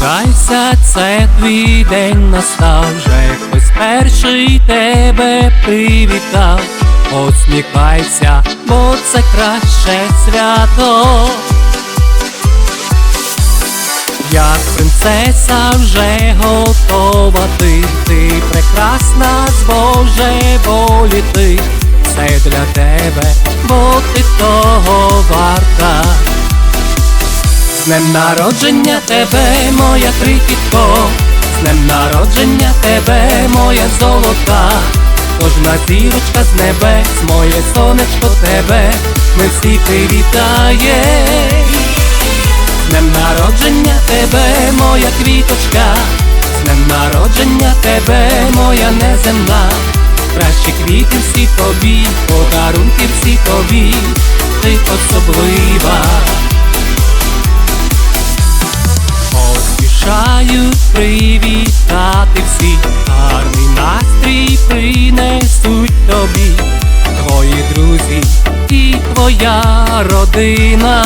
Прокидайся, це твій день настав, вже хтось перший тебе привітав. Посміхайся, бо це краще свято. Як принцеса вже готова ти, ти прекрасна з Божої волі ти, це для тебе, бо ти того варта. Днем народження тебе, моя крихітко, з днем народження тебе, моя золота, кожна зірочка з небес, моє сонечко тебе, ми всі привітаєм. З днем народження тебе, моя квіточка, з днем народження тебе, моя неземна, кращі квіти всі тобі, подарунки всі тобі, ти особлива. Поспішають привітати всі, гарний настрій принесуть тобі, твої друзі і твоя родина.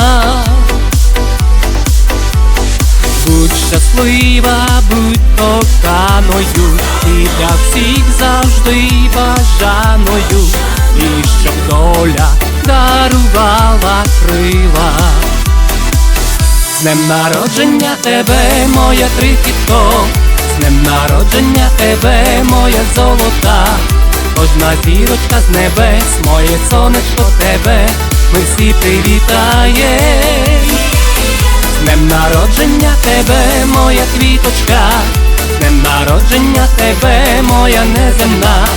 Будь щаслива, будь коханою, і для всіх завжди бажаною, і щоб доля дарувала крила. Днем народження тебе, моя крихітко, з днем народження тебе, моя золота, кожна зірочка з небес, моє сонечко тебе, ми всі привітаєм. З днем народження тебе, моя квіточка, з днем народження тебе, моя неземна,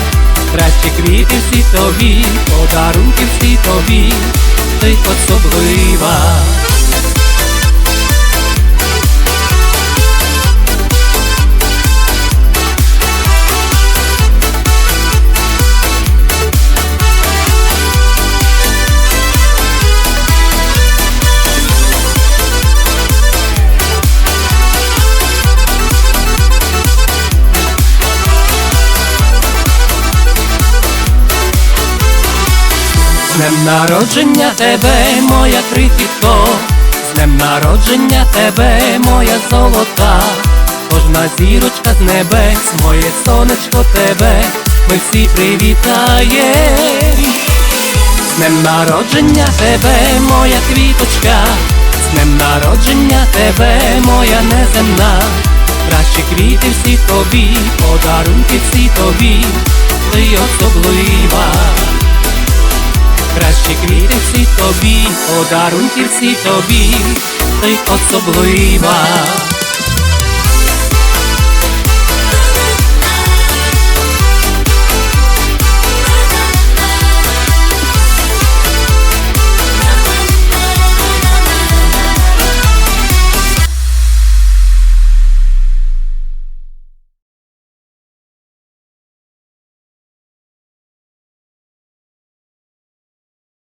кращі квіти всі тобі, подарунки всі тобі, ти особлива. Днем народження тебе, моя крихітко, з днем народження тебе, моя золота, кожна зірочка з небес, моє сонечко тебе, ми всі привітаєм. З днем народження тебе, моя квіточка, з днем народження тебе, моя неземна, кращі квіти всі тобі, подарунки всі тобі, ти особлива. Кращі квіти всі тобі, подарунки всі тобі, ти особлива.